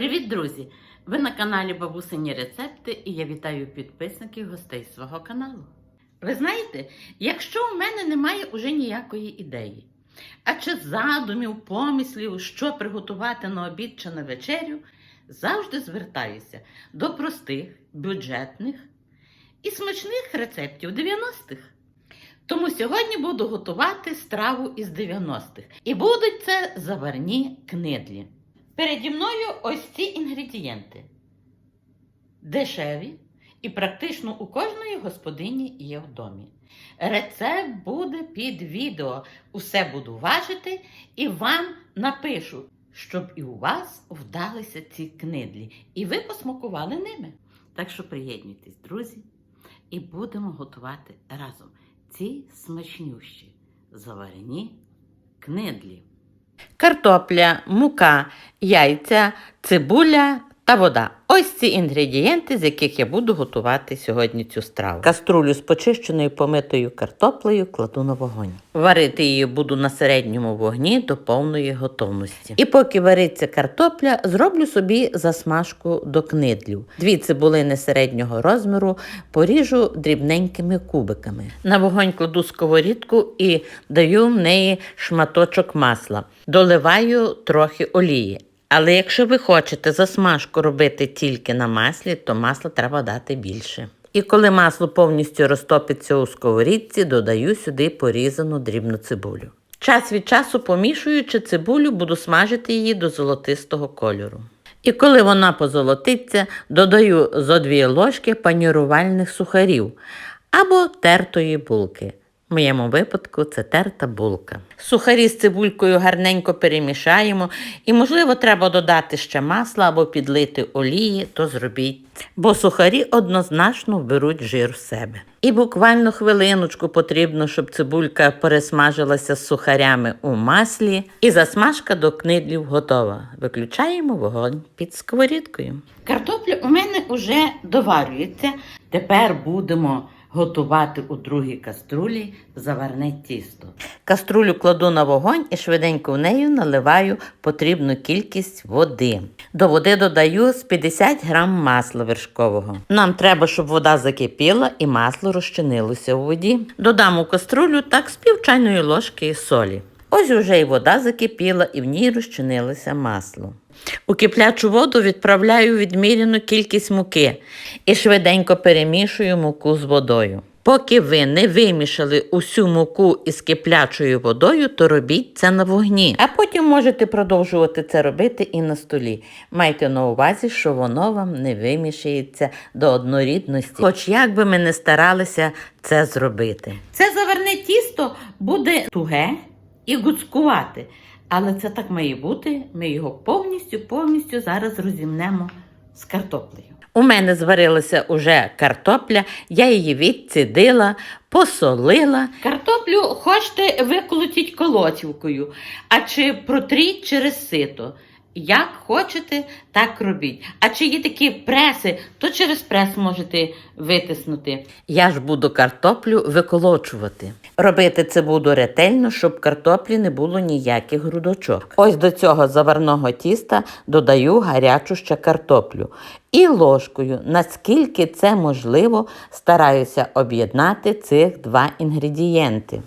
Привіт, друзі! Ви на каналі Бабусині Рецепти і я вітаю підписників гостей свого каналу. Ви знаєте, якщо у мене немає уже ніякої ідеї, а чи задумів, помислів, що приготувати на обід чи на вечерю, завжди звертаюся до простих, бюджетних і смачних рецептів 90-х. Тому сьогодні буду готувати страву із 90-х. І будуть це заварні книдлі. Переді мною ось ці інгредієнти. Дешеві і практично у кожної господині є в домі. Рецепт буде під відео. Усе буду важити і вам напишу, щоб і у вас вдалися ці книдлі, і ви посмакували ними. Так що приєднуйтесь, друзі, і будемо готувати разом ці смачнющі заварені книдлі. Картопля, мука, яйця, цибуля та вода. Ось ці інгредієнти, з яких я буду готувати сьогодні цю страву. Каструлю з почищеною помитою картоплею кладу на вогонь. Варити її буду на середньому вогні до повної готовності. І поки вариться картопля, зроблю собі засмажку до книдлів. Дві цибулини середнього розміру поріжу дрібненькими кубиками. На вогонь кладу сковорідку і даю в неї шматочок масла. Доливаю трохи олії. Але якщо ви хочете засмажку робити тільки на маслі, то масла треба дати більше. І коли масло повністю розтопиться у сковорідці, додаю сюди порізану дрібну цибулю. Час від часу помішуючи цибулю, буду смажити її до золотистого кольору. І коли вона позолотиться, додаю зо дві ложки панірувальних сухарів або тертої булки. В моєму випадку це терта булка. Сухарі з цибулькою гарненько перемішаємо, і, можливо, треба додати ще масла або підлити олії, то зробіть. Бо сухарі однозначно вберуть жир в себе. І буквально хвилиночку потрібно, щоб цибулька пересмажилася з сухарями у маслі, і засмажка до книдлів готова. Виключаємо вогонь під сковорідкою. Картопля у мене вже доварюється. Тепер будемо готувати у другій каструлі заварне тісто. Каструлю кладу на вогонь і швиденько в нею наливаю потрібну кількість води. До води додаю з 50 грам масла вершкового. Нам треба, щоб вода закипіла і масло розчинилося у воді. Додам у каструлю так з пів чайної ложки солі. Ось уже й вода закипіла, і в ній розчинилося масло. У киплячу воду відправляю відміряну кількість муки і швиденько перемішую муку з водою. Поки ви не вимішали усю муку із киплячою водою, то робіть це на вогні. А потім можете продовжувати це робити і на столі. Майте на увазі, що воно вам не вимішається до однорідності, хоч як би ми не старалися це зробити. Це заверне тісто буде туге і гуцкувати. Але це так має бути. Ми його повністю, повністю зараз розімнемо з картоплею. У мене зварилася уже картопля, я її відцідила, посолила. Картоплю хочете виколотіть колотівкою, а чи протріть через сито. Як хочете, так робіть. А чи є такі преси, то через прес можете витиснути. Я ж буду картоплю виколочувати. Робити це буду ретельно, щоб картоплі не було ніяких грудочок. Ось до цього заварного тіста додаю гарячу ще картоплю. І ложкою, наскільки це можливо, стараюся об'єднати цих два інгредієнти.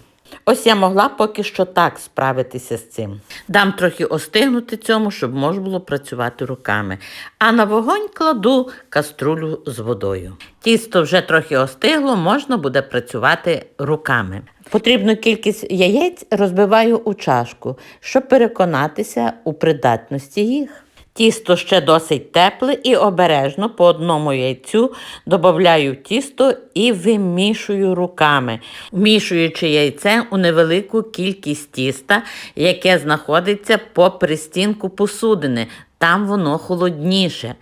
Ось я могла поки що так справитися з цим. Дам трохи остигнути цьому, щоб можна було працювати руками. А на вогонь кладу каструлю з водою. Тісто вже трохи остигло, можна буде працювати руками. Потрібну кількість яєць розбиваю у чашку, щоб переконатися у придатності їх. Тісто ще досить тепле і обережно по одному яйцю додаю тісто і вимішую руками, вмішуючи яйце у невелику кількість тіста, яке знаходиться по пристінку посудини. Там воно холодніше.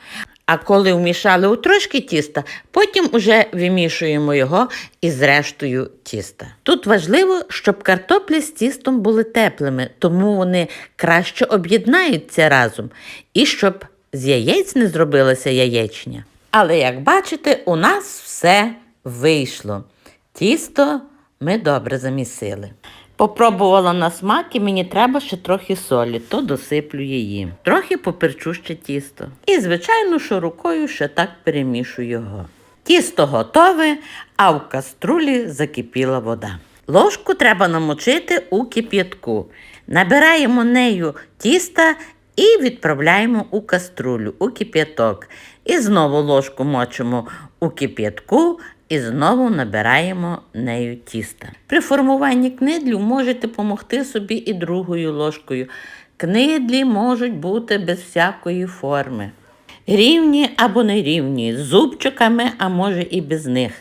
А коли вмішали у трошки тіста, потім уже вимішуємо його із рештою тіста. Тут важливо, щоб картопля з тістом були теплими, тому вони краще об'єднаються разом, і щоб з яєць не зробилася яєчня. Але як бачите, у нас все вийшло. Тісто ми добре замісили. Попробувала на смак і мені треба ще трохи солі, то досиплю її. Трохи поперчу ще тісто. І, звичайно, що рукою ще так перемішую його. Тісто готове, а в каструлі закипіла вода. Ложку треба намочити у кип'ятку. Набираємо нею тіста і відправляємо у каструлю, у кип'яток. І знову ложку мочимо у кип'ятку і знову набираємо нею тіста. При формуванні книдлю можете допомогти собі і другою ложкою. Книдлі можуть бути без всякої форми. Рівні або нерівні, з зубчиками, а може і без них.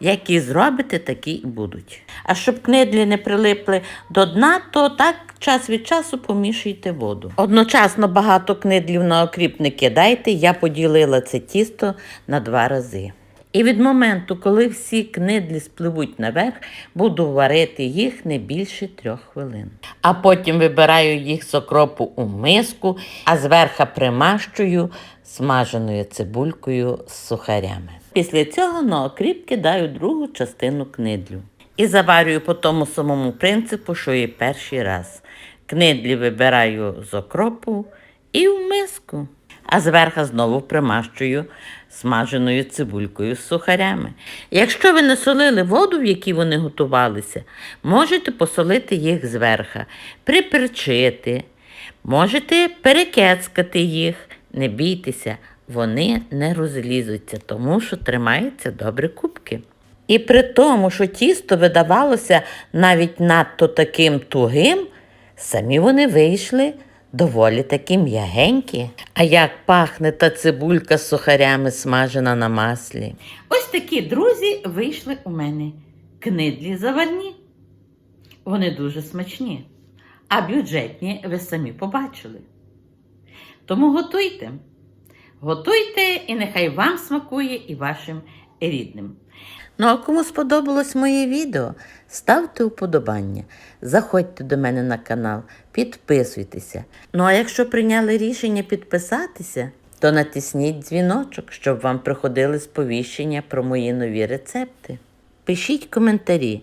Які зробите, такі і будуть. А щоб книдлі не прилипли до дна, то так час від часу помішуйте воду. Одночасно багато книдлів на окріп не кидайте, я поділила це тісто на два рази. І від моменту, коли всі книдлі спливуть наверх, буду варити їх не більше трьох хвилин. А потім вибираю їх з окропу у миску, а зверха примащую смаженою цибулькою з сухарями. Після цього на окріп кидаю другу частину книдлю. І заварюю по тому самому принципу, що і перший раз. Книдлі вибираю з окропу і в миску, а зверху знову примащую смаженою цибулькою з сухарями. Якщо ви не солили воду, в якій вони готувалися, можете посолити їх зверха, приперчити, можете перекецкати їх. Не бійтеся, вони не розлізуться, тому що тримаються добре кубки. І при тому, що тісто видавалося навіть надто таким тугим, самі вони вийшли доволі такі м'ягенькі. А як пахне та цибулька з сухарями смажена на маслі. Ось такі друзі вийшли у мене. Книдлі заварні. Вони дуже смачні, а бюджетні ви самі побачили. Тому готуйте. Готуйте, і нехай вам смакує і вашим рідним. Ну, а кому сподобалось моє відео, ставте уподобання, заходьте до мене на канал, підписуйтеся. Ну а якщо прийняли рішення підписатися, то натисніть дзвіночок, щоб вам приходили сповіщення про мої нові рецепти. Пишіть коментарі,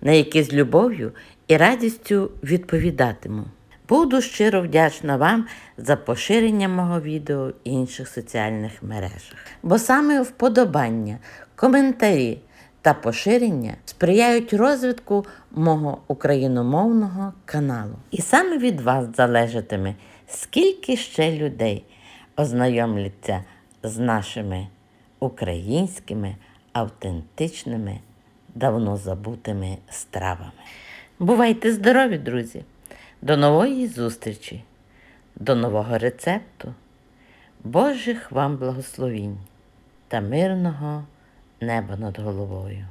на які з любов'ю і радістю відповідатиму. Буду щиро вдячна вам за поширення мого відео в інших соціальних мережах. Бо саме вподобання, коментарі та поширення сприяють розвитку мого україномовного каналу. І саме від вас залежатиме, скільки ще людей ознайомляться з нашими українськими автентичними, давно забутими стравами. Бувайте здорові, друзі! До нової зустрічі, до нового рецепту, Божих вам благословінь та мирного неба над головою.